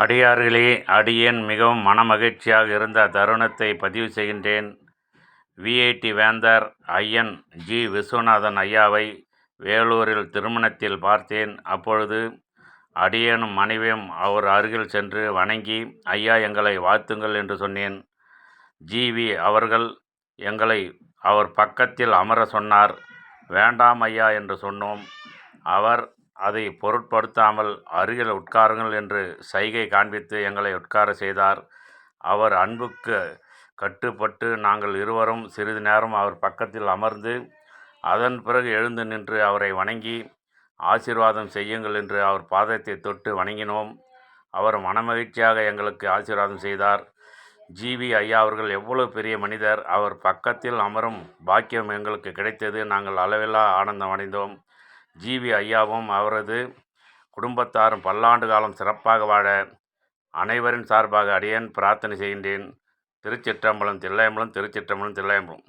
அடியார்களே அடியேன் மிகவும் மனமகிழ்ச்சியாக இருந்த தருணத்தை பதிவு செய்கின்றேன். விஐடி வேந்தர் ஐயன் ஜி. விஸ்வநாதன் ஐயாவை வேலூரில் திருமணத்தில் பார்த்தேன். அப்பொழுது அடியனும் மனைவியும் அவர் அருகில் சென்று வணங்கி ஐயா எங்களை வாழ்த்துங்கள் என்று சொன்னேன். ஜிவி அவர்கள் எங்களை அவர் பக்கத்தில் அமர சொன்னார். வேண்டாம் ஐயா என்று சொன்னோம். அவர் அதை பொருட்படுத்தாமல் அருகில் உட்காருங்கள் என்று சைகை காண்பித்து எங்களை உட்கார செய்தார். அவர் அன்புக்கு கட்டுப்பட்டு நாங்கள் இருவரும் சிறிது நேரம் அவர் பக்கத்தில் அமர்ந்து அதன் பிறகு எழுந்து நின்று அவரை வணங்கி ஆசீர்வாதம் செய்யுங்கள் என்று அவர் பாதத்தை தொட்டு வணங்கினோம். அவர் மனமகிழ்ச்சியாக எங்களுக்கு ஆசீர்வாதம் செய்தார். ஜிவி ஐயா அவர்கள் எவ்வளவு பெரிய மனிதர் அவர் பக்கத்தில் அமரும் பாக்கியம் எங்களுக்கு கிடைத்தது. நாங்கள் அளவில்லா ஆனந்தம் அடைந்தோம். ஜிவி ஐயாவும் அவரது குடும்பத்தாரும் பல்லாண்டு காலம் சிறப்பாக வாழ அனைவரின் சார்பாக அடியேன் பிரார்த்தனை செய்கின்றேன். திருச்சிற்றம்பலம் தில்லையம்பலம் திருச்சிற்றம்பலம் தில்லையம்பலம்.